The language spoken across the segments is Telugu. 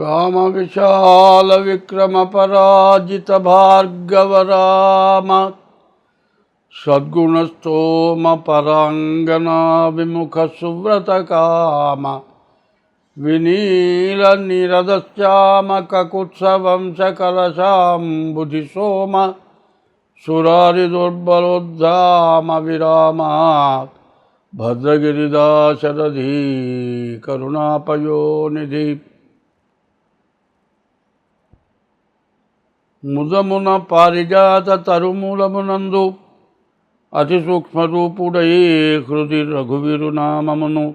रामविशालविक्रमपराजितभार्गवराम सद्गुणस्तोमपराङ्गनाविमुख सुव्रतकाम विनीलनीरदश्चामकुत्सवं सकलशाम्बुधि सोम सुरारिदुर्बलोद्धामविराम ముదమున పారిజాత తరుమూలమునందు అతి సూక్ష్మరూపుడై హృది రఘువీరునామమును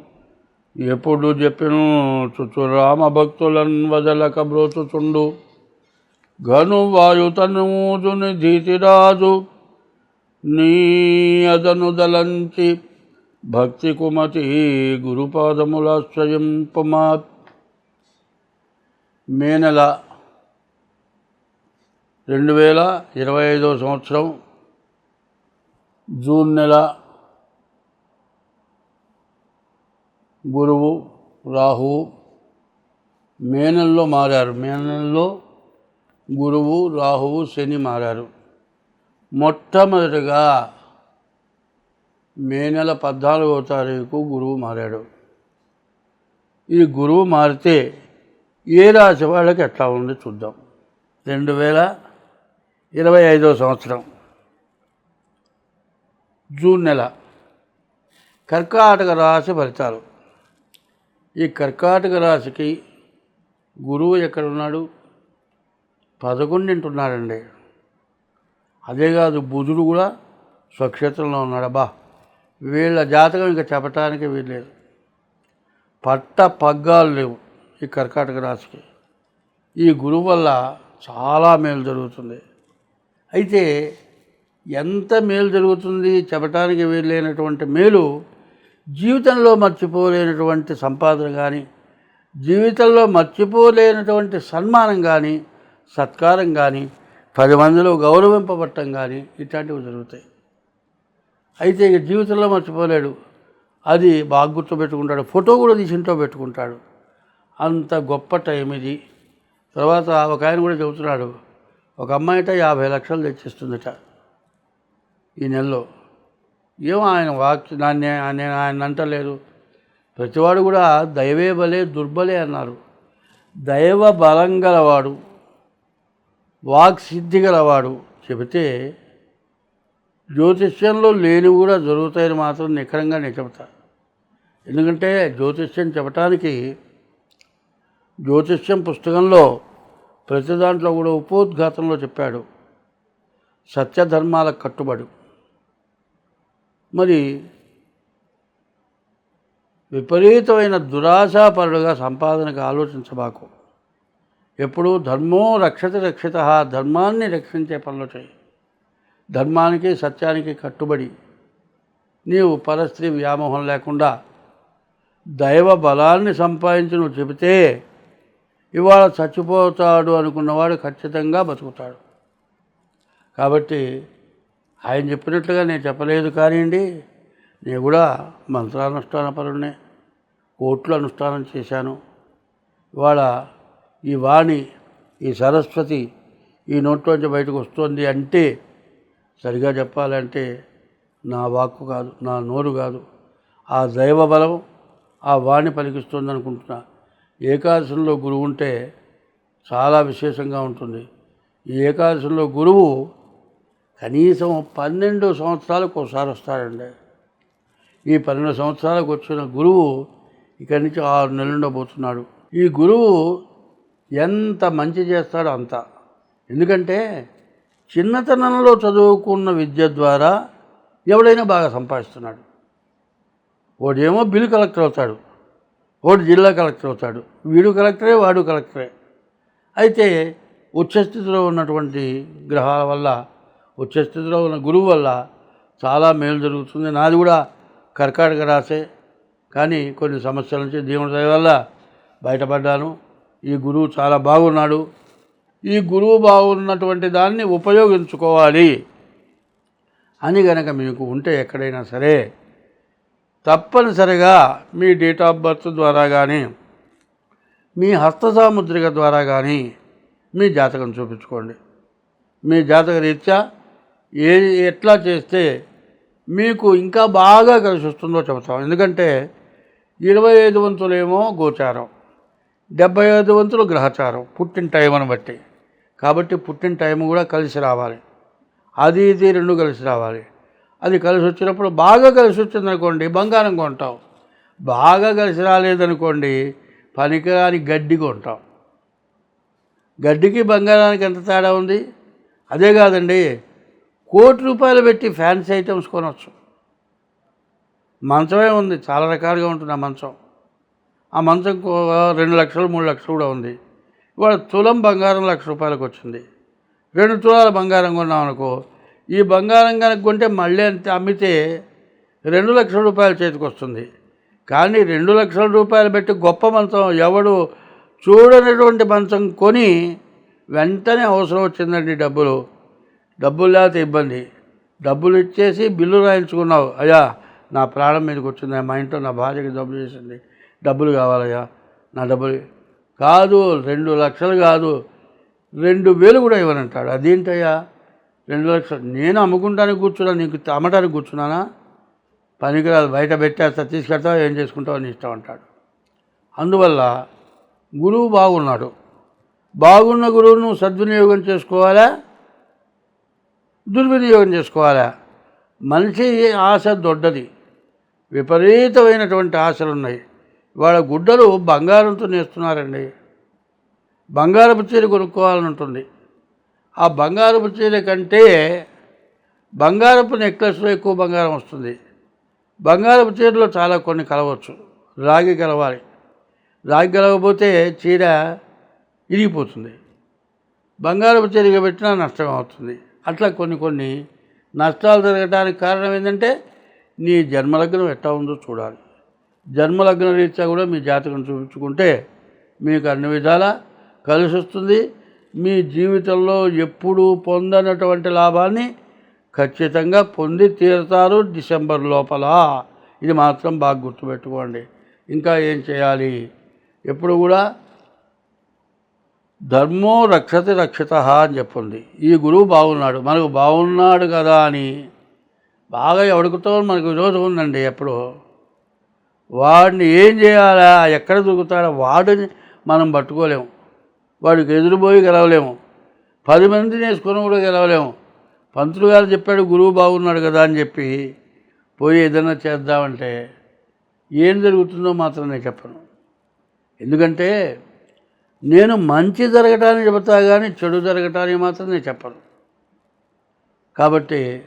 ఎప్పుడు చెప్పిను చుచురామ రామభక్తులన్ వదలక బ్రోచుచుండు ఘను వాయుతనూజుని ధీతిరాజు నీ అదను దలంచి భక్తి కుమతి గురుపాదములాశ్రయింపుమా మేనల రెండు వేల ఇరవై ఐదవ సంవత్సరం జూన్ నెల గురువు రాహువు మే నెలలో మారారు. మే నెలలో గురువు రాహువు శని మారారు. మొట్టమొదటిగా మే నెల పద్నాలుగవ తారీఖు గురువు మారాడు. ఈ గురువు మారితే ఏ రాశి వాళ్ళకి ఎట్లా ఉంది చూద్దాం. రెండు వేల ఇరవై ఐదో సంవత్సరం. జూన్ నెల. కర్కాటక రాశి ఫలితాలు. ఈ కర్కాటక రాశికి గురువు ఎక్కడున్నాడు? పదకొండింటున్నాడండి. అదే కాదు బుధుడు కూడా స్వక్షేత్రంలో ఉన్నాడు. అబ్బా వీళ్ళ జాతకం ఇంకా చెప్పటానికి వీల్లేదు. పట్ట పగ్గాలు లేవు ఈ కర్కాటక రాశికి. ఈ గురువు వల్ల చాలా మేలు జరుగుతుంది. అయితే ఎంత మేలు జరుగుతుంది చెప్పటానికి వీలైనటువంటి మేలు జీవితంలో మర్చిపోలేనటువంటి సంపాదన కానీ జీవితంలో మర్చిపోలేనటువంటి సన్మానం కానీ సత్కారం కానీ పది మందిలో గౌరవింపబట్టం కానీ ఇట్లాంటివి జరుగుతాయి. అయితే ఇక జీవితంలో మర్చిపోలేడు. అది బాగా గుర్తుపెట్టుకుంటాడు ఫోటో కూడా తీసి ఇంట్లో పెట్టుకుంటాడు. అంత గొప్ప టైం ఇది. తర్వాత ఒక ఆయన కూడా చెబుతున్నాడు ఒక అమ్మాయిట యాభై లక్షలు తెచ్చిస్తుందట ఈ నెలలో. ఏమో ఆయన వాక్ దాన్ని నేను ఆయన అంటలేదు. ప్రతివాడు కూడా దైవే బలే దుర్బలే అన్నారు. దైవ బలం గలవాడు వాక్ సిద్ధి గలవాడు చెబితే జ్యోతిష్యంలో లేని కూడా జరుగుతాయని మాత్రం నిఖరంగా నేను చెబుతా. ఎందుకంటే జ్యోతిష్యం చెప్పటానికి జ్యోతిష్యం పుస్తకంలో ప్రతి దాంట్లో కూడా ఉపోద్ఘాతంలో చెప్పాడు. సత్యధర్మాల కట్టుబడు. మరి విపరీతమైన దురాశాపరుడుగా సంపాదనకు ఆలోచించబాకు. ఎప్పుడు ధర్మో రక్షత రక్షిత ధర్మాన్ని రక్షించే పనులు చేయి. ధర్మానికి సత్యానికి కట్టుబడి. నీవు పరస్త్రీ వ్యామోహం లేకుండా దైవ బలాన్ని సంపాదించి నువ్వు చెబితే ఇవాళ చచ్చిపోతాడు అనుకున్నవాడు ఖచ్చితంగా బతుకుతాడు. కాబట్టి ఆయన చెప్పినట్లుగా నేను చెప్పలేదు కానివ్వండి నేను కూడా మంత్రానుష్ఠాన పరుణ్ణే కోట్లు అనుష్ఠానం చేశాను. ఇవాళ ఈ వాణి ఈ సరస్వతి ఈ నోట్లోంచి బయటకు వస్తుంది అంటే సరిగా చెప్పాలంటే నా వాక్కు కాదు నా నోరు కాదు. ఆ దైవ బలం ఆ వాణి పలికిస్తుంది అనుకుంటున్నా ఏకాదశంలో గురువు ఉంటే చాలా విశేషంగా ఉంటుంది. ఈ ఏకాదశంలో గురువు కనీసం పన్నెండు సంవత్సరాలకు ఒకసారి వస్తాడండి. ఈ పన్నెండు సంవత్సరాలకు వచ్చిన గురువు ఇక్కడి నుంచి ఆరు నెలలు ఉండబోతున్నాడు ఈ గురువు ఎంత మంచి చేస్తాడో అంత. ఎందుకంటే చిన్నతనంలో చదువుకున్న విద్య ద్వారా ఎవడైనా బాగా సంపాదిస్తున్నాడు. వాడేమో బిల్లు కలెక్టర్ అవుతాడు. వాడు జిల్లా కలెక్టర్ అవుతాడు. వీడు కలెక్టరే వాడు కలెక్టరే. అయితే ఉచ్చస్థితిలో ఉన్నటువంటి గ్రహాల వల్ల ఉచ్చస్థితిలో ఉన్న గురువు వల్ల చాలా మేలు జరుగుతుంది. నాది కూడా కర్కాటక రాసే కానీ కొన్ని సమస్యల నుంచి దేవుని దయ వల్ల బయటపడ్డాను. ఈ గురువు చాలా బాగున్నాడు. ఈ గురువు బాగున్నటువంటి దాన్ని ఉపయోగించుకోవాలి. అని గనక మీకు ఉంటే ఎక్కడైనా సరే తప్పనిసరిగా మీ డేట్ ఆఫ్ బర్త్ ద్వారా కానీ మీ హస్తసాముద్రిక ద్వారా కానీ మీ జాతకం చూపించుకోండి. మీ జాతక రీత్యా ఏ ఎట్లా చేస్తే మీకు ఇంకా బాగా కలిసి వస్తుందో చెబుతాం. ఎందుకంటే ఇరవై ఐదు వంతులేమో గోచారం డెబ్బై ఐదు వంతులు గ్రహచారం పుట్టిన టైంని బట్టి. కాబట్టి పుట్టిన టైం కూడా కలిసి రావాలి. అది ఇది రెండు కలిసి రావాలి. అది కలిసి వచ్చినప్పుడు బాగా కలిసి వచ్చిందనుకోండి బంగారం కొంటాం. బాగా కలిసి రాలేదనుకోండి పనికిరాని గడ్డి కొంటాం. గడ్డికి బంగారానికి ఎంత తేడా ఉంది? అదే కాదండి కోటి రూపాయలు పెట్టి ఫ్యాన్సీ ఐటమ్స్ కొనవచ్చు మంచమే ఉంది చాలా రకాలుగా ఉంటుంది ఆ మంచం. ఆ మంచం రెండు లక్షలు మూడు లక్షలు కూడా ఉంది. ఇవాళ తులం బంగారం లక్ష రూపాయలకు వచ్చింది. రెండు తులాల బంగారం కొన్నాం అనుకో ఈ బంగారం కనుక కొంటే మళ్ళీ అంత అమ్మితే రెండు లక్షల రూపాయలు చేతికి వస్తుంది. కానీ రెండు లక్షల రూపాయలు పెట్టి గొప్ప మంచం ఎవడు చూడనటువంటి మంచం కొని వెంటనే అవసరం వచ్చిందండి డబ్బులు. డబ్బులు లేకపోతే ఇబ్బంది. డబ్బులు ఇచ్చేసి బిల్లు రాయించుకున్నావు అయ్యా నా ప్రాణం మీదకి వచ్చింది మా ఇంట్లో నా భార్యకి జబ్బు చేసింది డబ్బులు కావాలయ్యా నా డబ్బులు కాదు రెండు లక్షలు కాదు రెండు వేలు కూడా ఇవ్వనంటాడు. అదేంటయ్యా? రెండు లక్షలు నేను అమ్ముకుంటానికి కూర్చున్నా నీకు అమ్మటానికి కూర్చున్నానా? పనికిరాదు బయట పెట్టేస్తా తీసుకెడతావు ఏం చేసుకుంటావు అని ఇష్టం అంటాడు. అందువల్ల గురువు బాగున్నాడు. బాగున్న గురువును నువ్వు సద్వినియోగం చేసుకోవాలా? దుర్వినియోగం చేసుకోవాలా? మనిషి ఆశ దొడ్డది. విపరీతమైనటువంటి ఆశలు ఉన్నాయి వాళ్ళ గుడ్డలు బంగారంతో నేస్తున్నారండి. బంగారపు చీర కొనుక్కోవాలని ఉంటుంది. ఆ బంగారపు చీర కంటే బంగారపు నెక్లెస్లో ఎక్కువ బంగారం వస్తుంది. బంగారపు చీరలో చాలా కొన్ని కలవచ్చు. రాగి కలవాలి. రాగి కలవకపోతే చీర ఇరిగిపోతుంది. బంగారపు చీరగా పెట్టినా నష్టం అవుతుంది. అట్లా కొన్ని కొన్ని నష్టాలు జరగడానికి కారణం ఏంటంటే నీ జన్మలగ్నం ఎట్లా ఉందో చూడాలి. జన్మలగ్న రీత్యా కూడా మీ జాతకం చూపించుకుంటే మీకు అన్ని విధాలా కలిసి వస్తుంది మీ జీవితంలో ఎప్పుడూ పొందనటువంటి లాభాన్ని ఖచ్చితంగా పొంది తీరుతారు డిసెంబర్ లోపల. ఇది మాత్రం బాగా గుర్తుపెట్టుకోండి. ఇంకా ఏం చేయాలి? ఎప్పుడు కూడా ధర్మో రక్షతి రక్షిత అని చెప్పింది. ఈ గురువు బాగున్నాడు. మనకు బాగున్నాడు కదా అని బాగా ఎవడుకుతో మనకు విరోధం ఉందండి ఎప్పుడు. వాడిని ఏం చేయాలా? ఎక్కడ దొరుకుతాడో? వాడిని మనం పట్టుకోలేము వాడికి ఎదురుపోయి గెలవలేము. పది మందిని వేసుకొని కూడా గెలవలేము. పంతులు గారు చెప్పాడు గురువు బాగున్నాడు కదా అని చెప్పి పోయి ఏదైనా చేద్దామంటే ఏం జరుగుతుందో మాత్రం నేను చెప్పను. ఎందుకంటే నేను మంచి జరగటానికి చెబుతా కానీ చెడు జరగటానికి మాత్రం నేను చెప్పను. కాబట్టి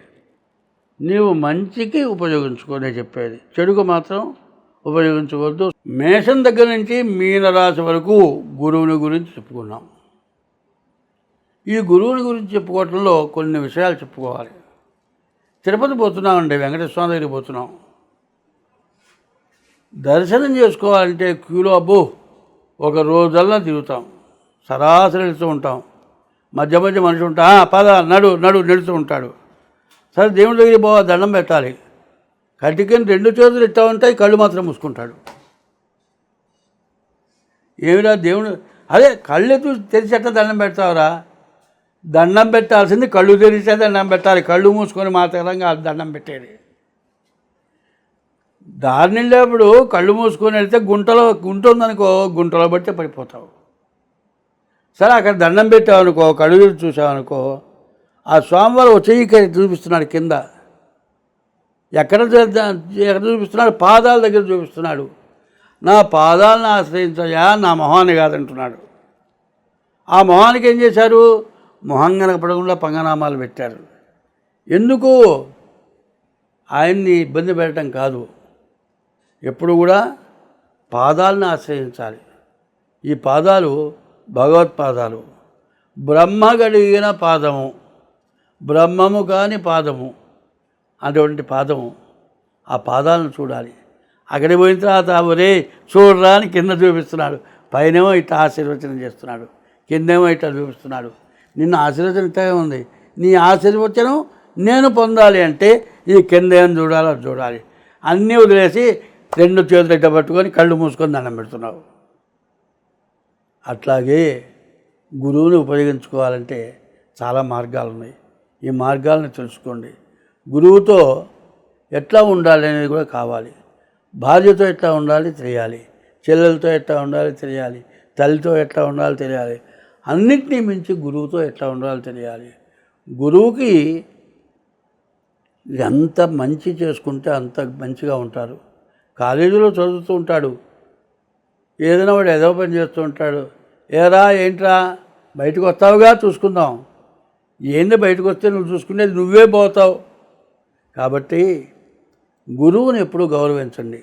నీవు మంచికి ఉపయోగించుకోనే చెప్పేది. చెడుకు మాత్రం ఉపయోగించవద్దు. మేషం దగ్గర నుంచి మీనరాశి వరకు గురువుని గురించి చెప్పుకున్నాం. ఈ గురువుని గురించి చెప్పుకోవటంలో కొన్ని విషయాలు చెప్పుకోవాలి. తిరుపతి పోతున్నామండి వెంకటేశ్వర స్వామి దగ్గరికి పోతున్నాం. దర్శనం చేసుకోవాలంటే క్యూలో అబ్బో ఒక రోజల్లా తిరుగుతాం. సరాసరి వెళ్తూ ఉంటాం. మధ్య మధ్య మనిషి ఉంటా పద నడు నడు నడుతూ ఉంటాడు. సరే దేవుడి దగ్గరికి పోవాలి దండం పెట్టాలి. కటికని రెండు చేతులు ఇట్టా ఉంటాయి కళ్ళు మాత్రం మూసుకుంటాడు. ఏమిరా దేవుడు? అదే కళ్ళు చూసి తెరిచేట దండం పెడతావురా? దండం పెట్టాల్సింది కళ్ళు తెరిచే దండం పెట్టాలి. కళ్ళు మూసుకొని మాత్రంగా దండం పెట్టేది. దారి వెళ్ళేప్పుడు కళ్ళు మూసుకొని వెళ్తే గుంటలో గుంట ఉందనుకో గుంటలో బట్టి పడిపోతావు. సరే అక్కడ దండం పెట్టావు అనుకో కళ్ళు చూసావు అనుకో ఆ స్వామివారు ఒక చెయ్యి చూపిస్తున్నాడు కింద. ఎక్కడ ఎక్కడ చూపిస్తున్నాడు? పాదాల దగ్గర చూపిస్తున్నాడు. నా పాదాలను ఆశ్రయించయా నా మొహాన్ని కాదంటున్నాడు. ఆ మొహానికి ఏం చేశారు? మొహం కనపడకుండా పంగనామాలు పెట్టారు. ఎందుకు? ఆయన్ని ఇబ్బంది పెట్టడం కాదు. ఎప్పుడు కూడా పాదాలను ఆశ్రయించాలి. ఈ పాదాలు భగవత్పాదాలు బ్రహ్మ గడిగిన పాదము. బ్రహ్మము కాని పాదము. అటువంటి పాదం ఆ పాదాలను చూడాలి. అక్కడికి పోయిన తర్వాత ఒరే చూడరా అని కింద చూపిస్తున్నాడు. పైనేమో ఇట్లా ఆశీర్వచనం చేస్తున్నాడు. కిందేమో ఇట్లా చూపిస్తున్నాడు. నిన్న ఆశీర్వచనం ఇట్లాగే ఉంది. నీ ఆశీర్వచనం నేను పొందాలి అంటే ఈ కింద ఏం చూడాలో చూడాలి. అన్నీ వదిలేసి రెండు చేతులు ఇట్ట పట్టుకొని కళ్ళు మూసుకొని దండం పెడుతున్నావు. అట్లాగే గురువుని ఉపయోగించుకోవాలంటే చాలా మార్గాలు ఉన్నాయి ఈ మార్గాలను తెలుసుకోండి. గురువుతో ఎట్లా ఉండాలి అనేది కూడా కావాలి. భార్యతో ఎట్లా ఉండాలి తెలియాలి. చెల్లెలతో ఎట్లా ఉండాలి తెలియాలి. తల్లితో ఎట్లా ఉండాలి తెలియాలి. అన్నిటినీ మించి గురువుతో ఎట్లా ఉండాలో తెలియాలి. గురువుకి ఎంత మంచి చేసుకుంటే అంత మంచిగా ఉంటారు. కాలేజీలో చదువుతూ ఉంటాడు. ఏదైనా వాడు ఏదో పని చేస్తూ ఉంటాడు. ఏరా ఏంట్రా? బయటకు వస్తావుగా? చూసుకుందాం. ఏంది బయటకు వస్తే నువ్వు చూసుకునేది నువ్వే పోతావు. కాబట్టి గురువుని ఎప్పుడూ గౌరవించండి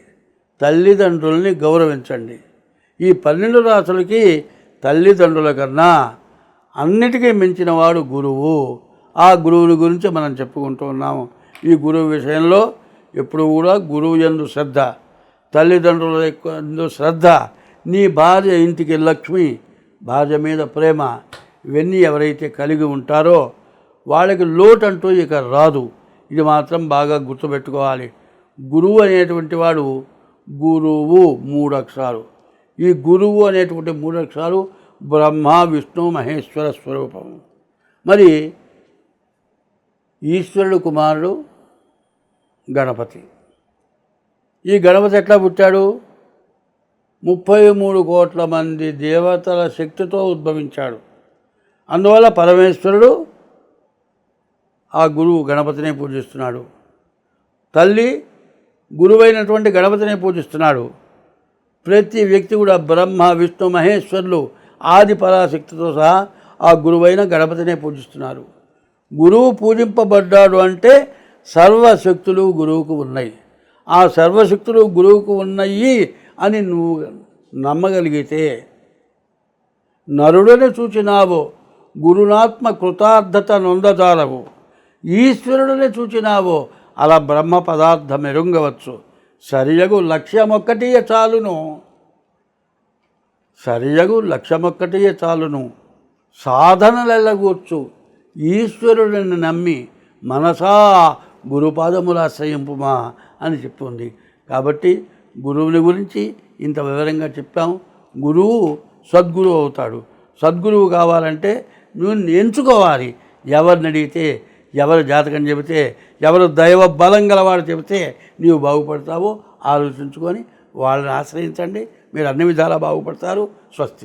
తల్లిదండ్రుల్ని గౌరవించండి. ఈ పన్నెండు రాసులకి తల్లిదండ్రుల కన్నా అన్నిటికీ మించిన వాడు గురువు. ఆ గురువుని గురించి మనం చెప్పుకుంటూ ఉన్నాము. ఈ గురువు విషయంలో ఎప్పుడు కూడా గురువు ఎందు శ్రద్ధ తల్లిదండ్రుల ఎందు శ్రద్ధ నీ భార్య ఇంటికి లక్ష్మి భార్య మీద ప్రేమ ఇవన్నీ ఎవరైతే కలిగి ఉంటారో వాళ్ళకి లోటు అంటూ ఇక రాదు. ఇది మాత్రం బాగా గుర్తుపెట్టుకోవాలి. గురువు అనేటువంటి వాడు గురువు మూడు అక్షరాలు ఈ గురువు అనేటువంటి మూడు అక్షరాలు బ్రహ్మ విష్ణు మహేశ్వర స్వరూపం. మరి ఈశ్వరుడు కుమారుడు గణపతి. ఈ గణపతి ఎట్లా పుట్టాడు? ముప్పై మూడు కోట్ల మంది దేవతల శక్తితో ఉద్భవించాడు. అందువల్ల పరమేశ్వరుడు ఆ గురువు గణపతిని పూజిస్తున్నాడు. తల్లి గురువైనటువంటి గణపతిని పూజిస్తున్నాడు. ప్రతి వ్యక్తి కూడా బ్రహ్మ విష్ణు మహేశ్వరులు ఆది పరాశక్తితో సహా ఆ గురువైన గణపతినే పూజిస్తున్నారు. గురువు పూజింపబడ్డాడు అంటే సర్వశక్తులు గురువుకు ఉన్నాయి. ఆ సర్వశక్తులు గురువుకు ఉన్నాయి అని నువ్వు నమ్మగలిగితే నరుడని చూచినావు గురునాత్మ కృతార్థత నొందజాలవు. ఈశ్వరుడిని చూచినావో అలా బ్రహ్మ పదార్థం ఎరుంగవచ్చు. సరియగు లక్ష్యమొక్కటియే చాలును. సరియగు లక్ష్యమొక్కటియే చాలును. సాధనలెల్లగూర్చు ఈశ్వరుడిని నమ్మి మనసా గురుపాదముల ఆశ్రయింపుమా అని చెప్తుంది. కాబట్టి గురువుని గురించి ఇంత వివరంగా చెప్పాము గురువు సద్గురువు అవుతాడు. సద్గురువు కావాలంటే నువ్వు ఎంచుకోవాలి. ఎవరిని అడిగితే ఎవరు జాతకం చెబితే ఎవరు దైవ బలం గలవాడు చెబితే నీవు బాగుపడతావో. ఆలోచించుకొని వాళ్ళని ఆశ్రయించండి. మీరు అన్ని విధాలా బాగుపడతారు. స్వస్తి.